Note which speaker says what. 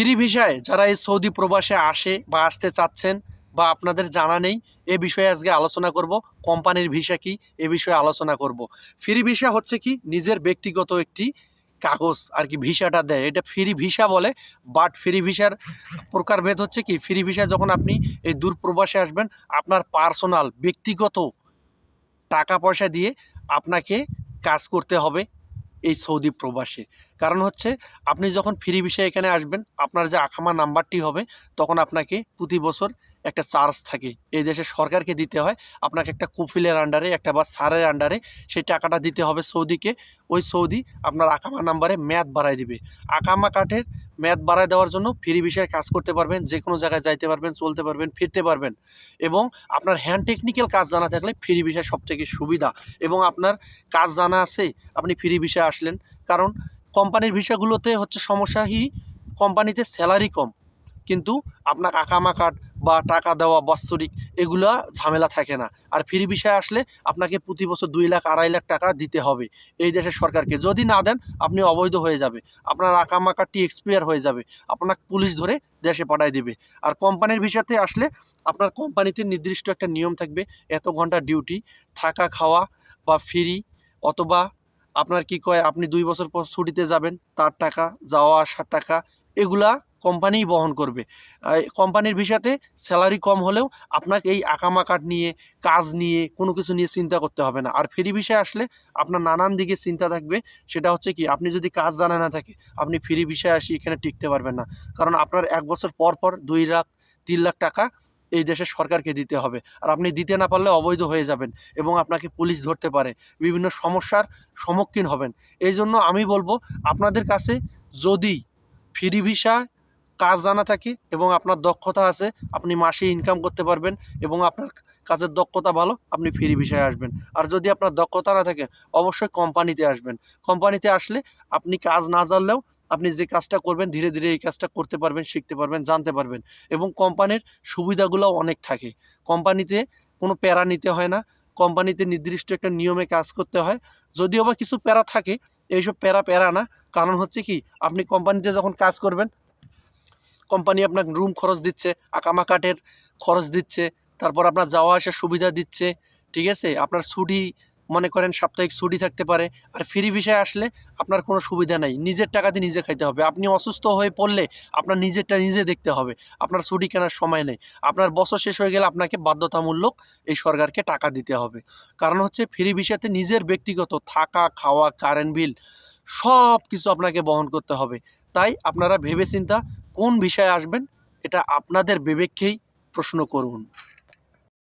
Speaker 1: Free ভিসায় যারা এই সৌদি প্রবাসে আসে বা আসতে চাচ্ছেন বা আপনাদের জানা নেই, এ বিষয়ে আজকে আলোচনা করব। কোম্পানির ভিসা কি, এ বিষয়ে আলোচনা করব। ফ্রি ভিসা হচ্ছে কি, নিজের ব্যক্তিগত একটি কাগজ আর কি ভিসাটা দেয়। এটা ফ্রি ভিসা বলে বাট ফ্রি ভিসার প্রকারভেদ হচ্ছে কি, ফ্রি ভিসা যখন আপনি এই দূর প্রবাসে আসবেন, আপনার পার্সোনাল, ব্যক্তিগত টাকা পয়সা দিয়ে আপনাকে কাজ করতে হবে। এই সৌদি প্রবাসী। কারণ হচ্ছে, আপনি যখন ফ্রি বিষয়ে এখানে আসবেন, আপনার যে আখামা নাম্বারটি হবে, তখন আপনাকে প্রতি বছর একটা চার্জ থাকে। এই দেশে সরকারকে দিতে হয়। আপনাকে একটা কুফিলের আন্ডারে একটা বা সারের আন্ডারে সেই টাকাটা দিতে হবে সৌদিকে। ওই সৌদি আপনার আকামা নাম্বারে ম্যাথ বাড়ায় দিবে। আকামা কাঠের ম্যাদ বাড়ায় দেওয়ার জন্য ফ্রি বিষয়ে কাজ করতে পারবেন যে কোনো জায়গায় যাইতে পারবেন, চলতে পারবেন, ফিরতে পারবেন। এবং আপনার হ্যান্ড টেকনিক্যাল কাজ জানা থাকলে ফ্রি বিষয় সবথেকে সুবিধা। এবং আপনার কাজ জানা আছে, আপনি ফ্রি বিষয়ে আসলেন। কারণ কোম্পানির ভিসাগুলোতে হচ্ছে সমস্যাই কোম্পানিতে স্যালারি কম। কিন্তু আপনার আকামা কার্ড বা টাকা দেওয়া, বাৎসরিক, এগুলো ঝামেলা থাকে না। আর ফ্রি বিষয়ে আসলে আপনাকে প্রতি বছর দুই লাখ, আড়াই লাখ টাকা দিতে হবে এই দেশের সরকারকে। যদি না দেন, আপনি অবৈধ হয়ে যাবে। আপনার আকামা কার্ডটি এক্সপায়ার হয়ে যাবে। আপনাকে পুলিশ ধরে দেশে পাঠায় দেবে। আর কোম্পানির ভিসাতে আসলে আপনার কোম্পানিতে নির্দিষ্ট একটা নিয়ম থাকবে। এত ঘণ্টা ডিউটি থাকা, খাওয়া বা ফ্রি অথবা আপনার কি কয়, আপনি দুই বছর পর ছুটিতে যাবেন, তার টাকা, যাওয়া, আসার টাকা, এগুলা কোম্পানিই বহন করবে। কোম্পানির ভিসাতে স্যালারি কম হলেও আপনাকে এই আকামা কার্ড নিয়ে, কাজ নিয়ে, কোনো কিছু নিয়ে চিন্তা করতে হবে না। আর ফ্রি ভিসায় আসলে আপনার নানান দিকে চিন্তা থাকবে। সেটা হচ্ছে কি, আপনি যদি কাজ জানা না থাকে, আপনি ফ্রি ভিসায় আসি এখানে টিকতে পারবেন না। কারণ আপনার এক বছর পর পর দুই লাখ, তিন লাখ টাকা এই দেশের সরকারকে দিতে হবে। আর আপনি দিতে না পারলে অবৈধ হয়ে যাবেন এবং আপনাকে পুলিশ ধরতে পারে। বিভিন্ন সমস্যার সম্মুখীন হবেন। এই জন্য আমি বলব, আপনাদের কাছে যদি ফ্রি ভিসা কাজ জানা থাকে এবং আপনার দক্ষতা আছে, আপনি মাসে ইনকাম করতে পারবেন এবং আপনার কাজের দক্ষতা ভালো, আপনি ফ্রি ভিসায় আসবেন। আর যদি আপনার দক্ষতা না থাকে, অবশ্যই কোম্পানিতে আসবেন। কোম্পানিতে আসলে আপনি কাজ না জানলেও আপনি যে কাজটা করবেন, ধীরে ধীরে এই কাজটা করতে পারবেন, শিখতে পারবেন, জানতে পারবেন এবং কোম্পানির সুবিধাগুলো অনেক থাকে। কোম্পানিতে কোনো প্যারা নিতে হয় না, কোম্পানিতে নির্দিষ্ট একটা নিয়মে কাজ করতে হয়। যদিও বা কিছু প্যারা থাকে, এইসব প্যারা প্যারা না। কারণ হচ্ছে কি, আপনি কোম্পানিতে যখন কাজ করবেন কোম্পানি আপনাকে রুম খরচ দিচ্ছে আকামা কাঠের খরচ দিচ্ছে, তারপর আপনার যাওয়া আসার সুবিধা দিচ্ছে, ঠিক আছে? আপনার ছুটি, মনে করেন সাপ্তাহিক ছুটি থাকতে পারে, আর ফ্রি ভিসায় আসলে আপনার কোনো সুবিধা নাই। নিজের টাকাতে নিজে খাইতে হবে। আপনি অসুস্থ হয়ে পড়লে আপনার নিজেরটা নিজে দেখতে হবে। আপনার ছুটি কেনার সময় নেই। আপনার বছর শেষ হয়ে গেলে আপনাকে বাধ্যতামূলক এই সরকারকে টাকা দিতে হবে। কারণ হচ্ছে ফ্রি ভিসাতে নিজের ব্যক্তিগত থাকা, খাওয়া কারেন্ট বিল সব কিছু আপনাকে বহন করতে হবে। তাই আপনারা ভেবেচিন্তা কোন বিষয়ে আসবেন এটা আপনাদের বিবেককেই প্রশ্ন করুন।